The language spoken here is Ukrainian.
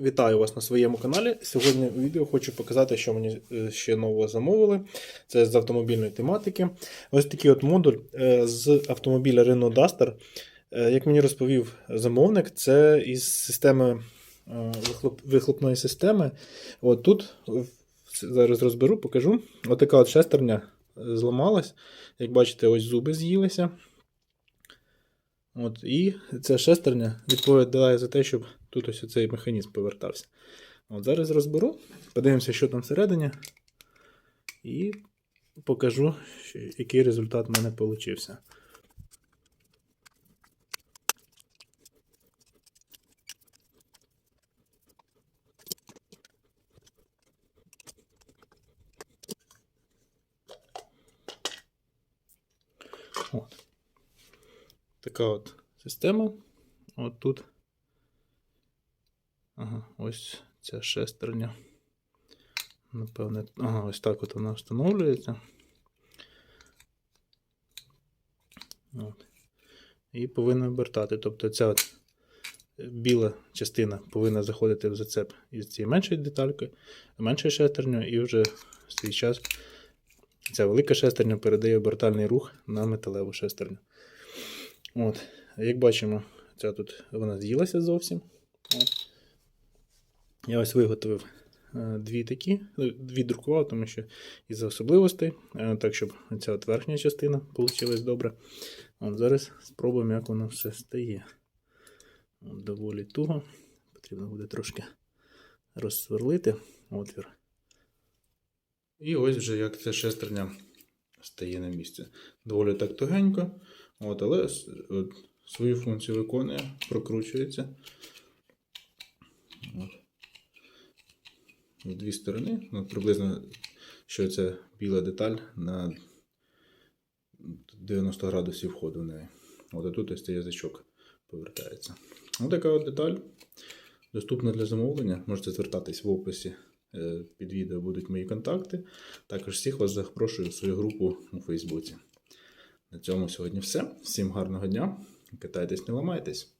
Вітаю вас на своєму каналі. Сьогодні в відео хочу показати, що мені е, ще нового замовили. Це з автомобільної тематики. Ось такий от модуль е, з автомобіля Renault Duster. Е, Як мені розповів замовник, це із системи вихлопної системи. От тут зараз розберу, покажу. Отака от шестерня зламалась. Як бачите, ось зуби з'їлися. От, і ця шестерня відповідає за те, щоб тут ось цей механізм повертався. От зараз розберу, подивимося, що там всередині, і покажу, який результат в мене вийшов. От. Така от система. От тут. Ага, ось ця шестерня. Напевне, ага, ось так от вона встановлюється. От. І повинна обертати. Тобто ця от біла частина повинна заходити в зацеп із цією меншою деталькою, меншою шестернею, і вже в свій час ця велика шестерня передає обертальний рух на металеву шестерню. От. Як бачимо, ця тут вона з'їлася зовсім. От. Я ось виготовив е, дві такі, ну, дві друкував, тому що із особливостей, е, так, щоб ця от верхня частина вийшла добре. От зараз спробуємо, як воно все стає. От, доволі туго. Потрібно буде трошки розсверлити отвір. І ось вже як ця шестерня стає на місце. Доволі так тугенько, от, але от, свою функцію виконує, прокручується. От. В дві сторони. Ну, приблизно, що це біла деталь на 90 градусів входу в неї. От тут ось цей язичок повертається. Ось така от деталь. Доступна для замовлення. Можете звертатись в описі е, під відео будуть мої контакти. Також всіх вас запрошую в свою групу у Фейсбуці. На цьому сьогодні все. Всім гарного дня. Катайтесь, не ламайтесь.